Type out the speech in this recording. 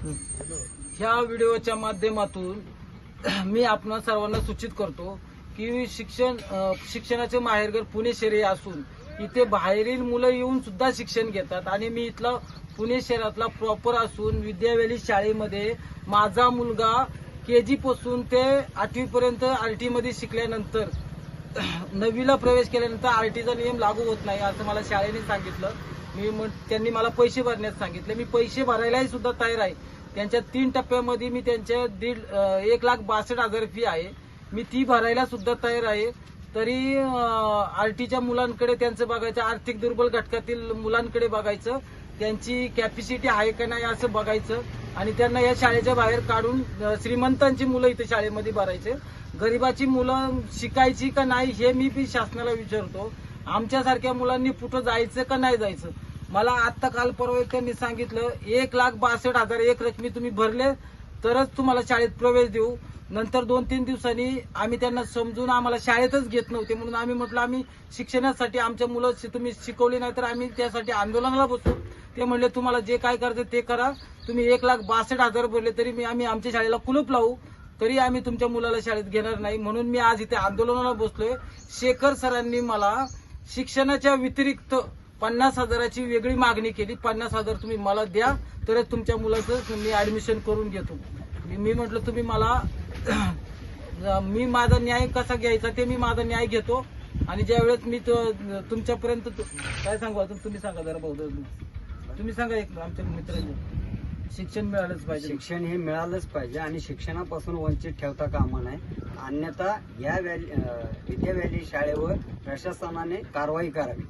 ह्या व्हिडिओच्या माध्यमातून मी आपण सर्वांना सूचित करतो की शिक्षण शिक्षणाचे माहेरघर पुणे शहरी असून इथे बाहेरील मुलं येऊन सुद्धा शिक्षण घेतात आणि मी इथला पुणे शहरातला प्रॉपर असून विद्यावेली शाळेमध्ये माझा मुलगा के जी पासून ते आठवीपर्यंत आर टीमध्ये शिकल्यानंतर नववीला प्रवेश केल्यानंतर आर टीचा नियम लागू होत नाही असं मला शाळेने सांगितलं. मी मग त्यांनी मला पैसे भरण्यास सांगितले. मी पैसे भरायलाही सुद्धा तयार आहे. त्यांच्या तीन टप्प्यामध्ये मी त्यांच्या दीड एक लाख बासष्ट हजार फी आहे. मी ती भरायला सुद्धा तयार आहे. तरी आर टीच्या मुलांकडे त्यांचं बघायचं आर्थिक दुर्बल घटकातील मुलांकडे बघायचं त्यांची कॅपॅसिटी आहे का नाही असं बघायचं. आणि त्यांना या शाळेच्या बाहेर काढून श्रीमंतांची मुलं इथे शाळेमध्ये भरायचे. गरिबाची मुलं शिकायची का नाही हे मी बी शासनाला विचारतो. आमच्यासारख्या मुलांनी कुठं जायचं का नाही जायचं? मला आत्ता काल परवा त्यांनी सांगितलं एक लाख बासष्ट हजार एक रकमी तुम्ही भरले तरच तुम्हाला शाळेत प्रवेश देऊ. नंतर दोन तीन दिवसांनी आम्ही त्यांना समजून आम्हाला शाळेतच घेत नव्हते. म्हणून आम्ही म्हटलं आम्ही शिक्षणासाठी आमच्या मुलं तुम्ही शिकवली नाही तर आम्ही त्यासाठी आंदोलनाला बसू. ते म्हणले तुम्हाला जे काय करायचं ते करा. तुम्ही एक लाख बासष्ट हजार भरले तरी मी आम्ही आमच्या शाळेला कुलूप लावू. तरी आम्ही तुमच्या मुलाला शाळेत घेणार नाही. म्हणून मी आज इथे आंदोलनाला बसलोय. शेखर सरांनी मला शिक्षणाच्या व्यतिरिक्त पन्नास हजाराची वेगळी मागणी केली. पन्नास हजार तुम्ही मला द्या तरच तुमच्या मुलाचं मी ऍडमिशन करून घेतो. मी म्हटलं तुम्ही मला मी माझा न्याय कसा घ्यायचा ते मी माझा न्याय घेतो. आणि ज्यावेळेस मी तो- तुमच्यापर्यंत काय सांगू अजून? तुम्ही सांगा जरा भाऊ तुम्ही सांगा एक आमच्या मित्रांनी. शिक्षण मिळालंच पाहिजे. शिक्षण हे मिळालंच पाहिजे आणि शिक्षणापासून वंचित ठेवता कामा नये. अन्यथा या व्हॅली विद्या व्हॅली शाळेवर प्रशासनाने कारवाई करावी.